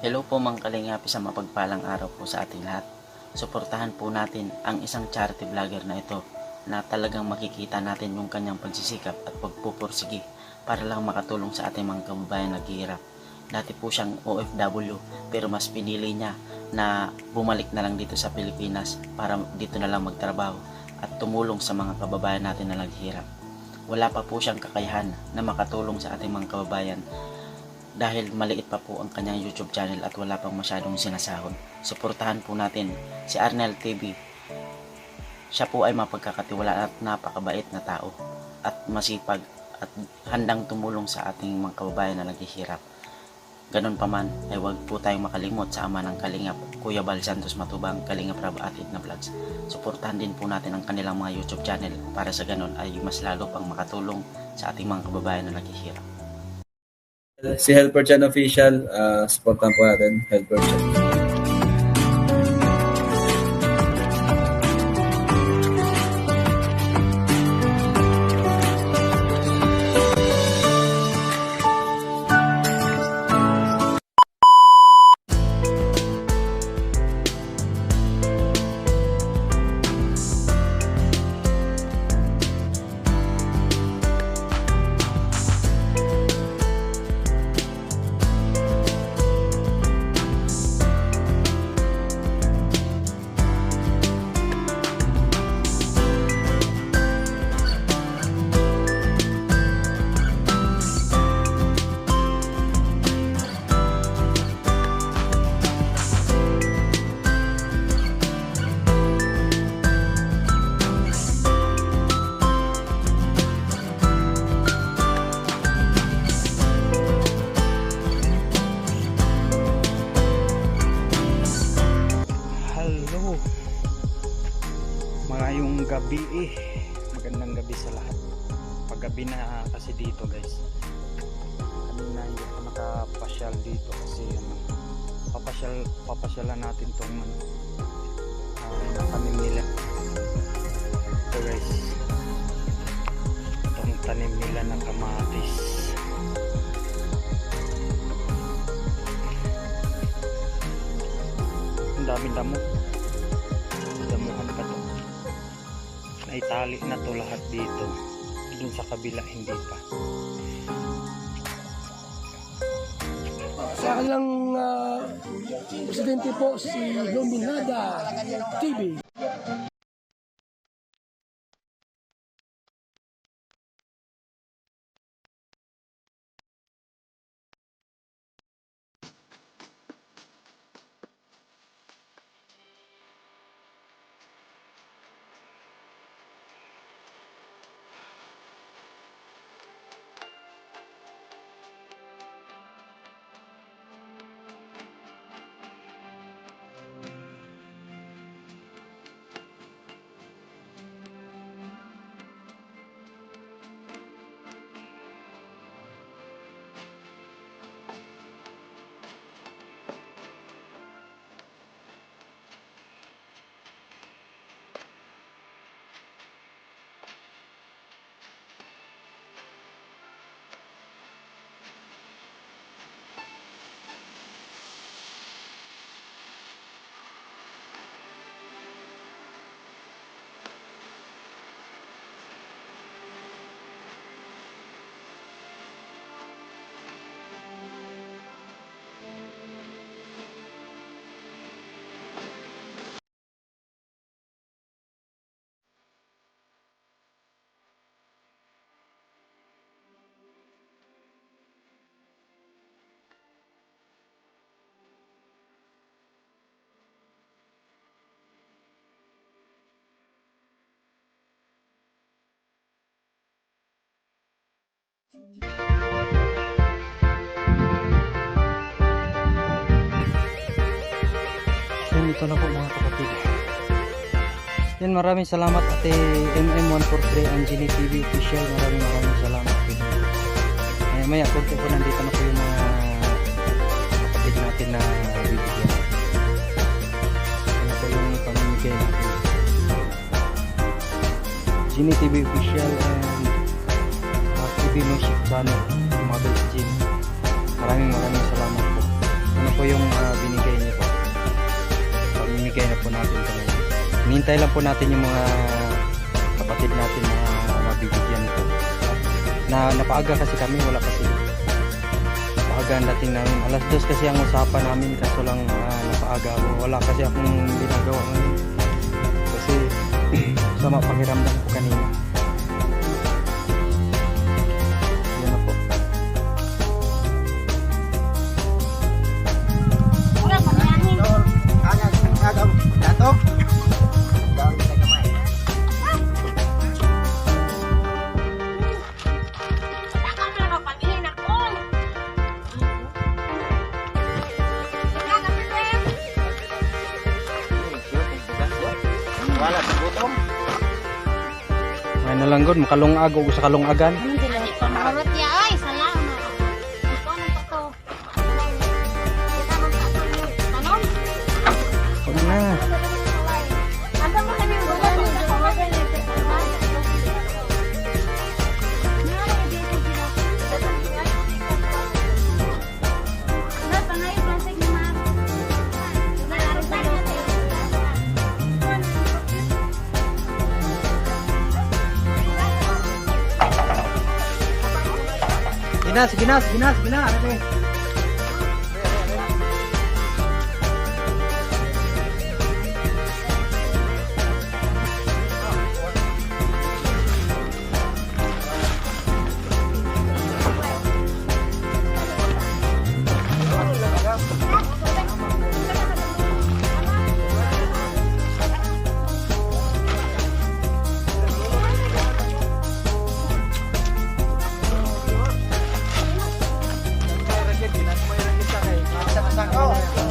Hello po mga kalingapi sa mapagpalang araw po sa ating lahat. Suportahan po natin ang isang charity vlogger na ito na talagang makikita natin yung kanyang pagsisikap at pagpupursigi para lang makatulong sa ating mga kababayan naghihirap. Dati po siyang OFW pero mas pinili niya na bumalik na lang dito sa Pilipinas para dito na lang magtrabaho at tumulong sa mga kababayan natin na naghihirap. Wala pa po siyang kakayahan na makatulong sa ating mga kababayan dahil maliit pa po ang kanyang YouTube channel at wala pang masyadong sinasahod. Suportahan po natin si Arnel TV. Siya po ay mapagkakatiwala at napakabait na tao at masipag at handang tumulong sa ating mga kababayan na naghihirap. Ganun pa man, ay huwag po tayong makalimot sa ama ng Kalingap, Kuya Bal Santos Matubang, Kalingap Rab Atid na Vlogs. Suportahan din po natin ang kanilang mga YouTube channel para sa ganun ay mas lalo pang makatulong sa ating mga kababayan na naghihirap. Si Helper Chan Official, uh, supportan po natin, Helper Chan. Magandang gabi sa lahat. Paggabi na kasi dito guys. Kanina hindi ako nakapasyal dito kasi ano, papasyal, papasyalan natin tong ano, uh, tanim nila. Ito guys. Itong tanim nila ng kamatis. Ang daming damo. Naitali na to lahat dito. Dun sa kabila hindi pa. Sa kanilang ah, presidente po si Luminada TV. Yan ito na po mga kapatid. Yan maraming salamat ate MM143 Anjali TV official. Maraming maraming salamat. Eh, maya konti po nandito na po yung mga kapatid natin na bibigyan. Ano po yung pamimigay natin. Genie TV official and TV Music Channel. Model Genie. Maraming maraming salamat po. Ano po po yung ah, binigay niyo po. Pamimigay na po natin ito ngayon. Hinihintay lang po natin yung mga kapatid natin na mabibigyan ito. Na napaaga kasi kami, wala kasi napaaga ang dating namin. Alas dos kasi ang usapan namin kaso lang ah, napaaga ako. Wala kasi akong ginagawa ngayon. Kasi sama pakiramdam ko kanina. Wala sa gutom. May nalanggon, makalungag o sa kalungagan. Marot ya, ay, salamat. Sige na, sige na, sige na, sige na. Ano ba? 蛋糕